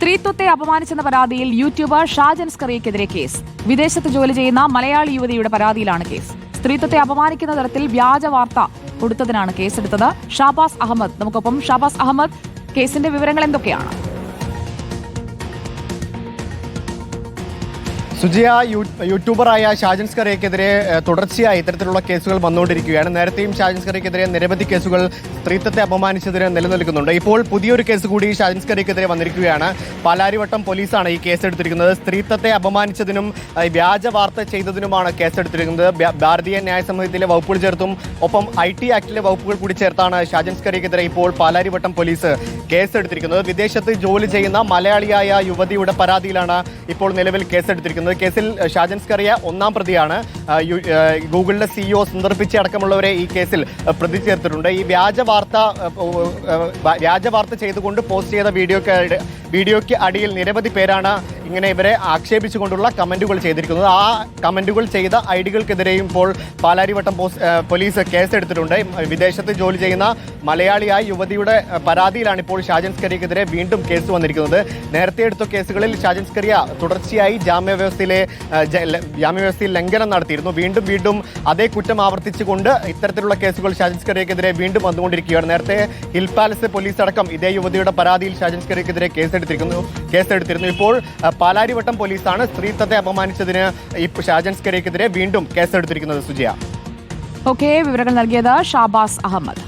സ്ത്രീത്വത്തെ അപമാനിച്ചെന്ന പരാതിയിൽ YouTuber Shajan സ്കറിയക്കെതിരെ case. വിദേശത്ത് ജോലി ചെയ്യുന്ന മലയാളി യുവതിയുടെ പരാതിയിലാണ് കേസ്. സ്ത്രീത്വത്തെ അപമാനിക്കുന്ന തരത്തിൽ വ്യാജ വാർത്ത കൊടുത്തതിനാണ് കേസെടുത്തത് ഷാബാസ് അഹമ്മദ്. നമുക്കൊപ്പം ഷാബാസ് അഹമ്മദ് കേസിന്റെ വിവരങ്ങൾ എന്തൊക്കെയാണ്? സുജിയ യൂട്യൂബറായ ഷാജൻ സ്കറിയക്കെതിരെ തുടർച്ചയായി ഇത്തരത്തിലുള്ള കേസുകൾ വന്നുകൊണ്ടിരിക്കുകയാണ്. നേരത്തെയും ഷാജൻ സ്കറിയക്കെതിരെ നിരവധി കേസുകൾ സ്ത്രീത്വത്തെ അപമാനിച്ചതിന് നിലനിൽക്കുന്നുണ്ട്. ഇപ്പോൾ പുതിയൊരു കേസ് കൂടി ഷാജൻ സ്കറിയക്കെതിരെ വന്നിരിക്കുകയാണ്. പാലാരിവട്ടം പോലീസാണ് ഈ കേസെടുത്തിരിക്കുന്നത്. സ്ത്രീത്വത്തെ അപമാനിച്ചതിനും വ്യാജ വാർത്ത ചെയ്തതിനുമാണ് കേസെടുത്തിരിക്കുന്നത്. ഭ- ഭാരതീയ ന്യായ സമിതിയിലെ വകുപ്പുകൾ ചേർത്തും ഒപ്പം ഐ ടി ആക്ടിലെ വകുപ്പുകൾ കൂടി ചേർത്താണ് ഷാജൻ സ്കറിയക്കെതിരെ ഇപ്പോൾ പാലാരിവട്ടം പോലീസ് കേസെടുത്തിരിക്കുന്നത്. വിദേശത്ത് ജോലി ചെയ്യുന്ന മലയാളിയായ യുവതിയുടെ പരാതിയിലാണ് ഇപ്പോൾ നിലവിൽ കേസെടുത്തിരിക്കുന്നത്. കേസിൽ ഷാജൻസ് കറിയ ഒന്നാം പ്രതിയാണ്. ഗൂഗിളിലെ സിഇഒ സുന്ദർപിച്ചി അടക്കമുള്ളവരെ ഈ കേസിൽ പ്രതി ചേർത്തിട്ടുണ്ട്. ഈ വ്യാജ വാർത്ത വ്യാജ വാർത്ത ചെയ്തുകൊണ്ട് പോസ്റ്റ് ചെയ്ത വീഡിയോക്ക് വീഡിയോയ്ക്ക് അടിയിൽ നിരവധി പേരാണ് ഇങ്ങനെ ഇവരെ ആക്ഷേപിച്ചുകൊണ്ടുള്ള കമന്റുകൾ ചെയ്തിരിക്കുന്നത്. ആ കമന്റുകൾ ചെയ്ത ഐഡികൾക്കെതിരെയും ഇപ്പോൾ പാലാരിവട്ടം പോലീസ് കേസെടുത്തിട്ടുണ്ട്. വിദേശത്ത് ജോലി ചെയ്യുന്ന മലയാളിയായ യുവതിയുടെ പരാതിയിലാണ് ഇപ്പോൾ ഷാജൻ സ്കറിയക്കെതിരെ വീണ്ടും കേസ് വന്നിരിക്കുന്നത്. നേരത്തെ എടുത്ത കേസുകളിൽ ഷാജൻ സ്കറിയ തുടർച്ചയായി ജാമ്യവ്യവസ്ഥയിലെ ജാമ്യവ്യവസ്ഥയിൽ ലംഘനം നടത്തിയിരുന്നു. വീണ്ടും വീണ്ടും അതേ കുറ്റം ആവർത്തിച്ചുകൊണ്ട് ഇത്തരത്തിലുള്ള കേസുകൾ ഷാജൻ സ്കറിയക്കെതിരെ വീണ്ടും വന്നുകൊണ്ടിരിക്കുകയാണ്. നേരത്തെ ഹിൽ പാലസ് പോലീസ് അടക്കം ഇതേ യുവതിയുടെ പരാതിയിൽ ഷാജൻ സ്കറിയക്കെതിരെ കേസെടുത്തിരിക്കുന്നു കേസെടുത്തിരുന്നു. ഇപ്പോൾ പാലാരിവട്ടം പോലീസാണ് സ്ത്രീത്വത്തെ അപമാനിച്ചതിന് ഈ ഷാജൻ സ്കറിയക്കെതിരെ വീണ്ടും കേസെടുത്തിരിക്കുന്നത് സുജയ. ഓക്കെ വിവരങ്ങൾ നൽകിയത് ഷാബാസ് അഹമ്മദ്.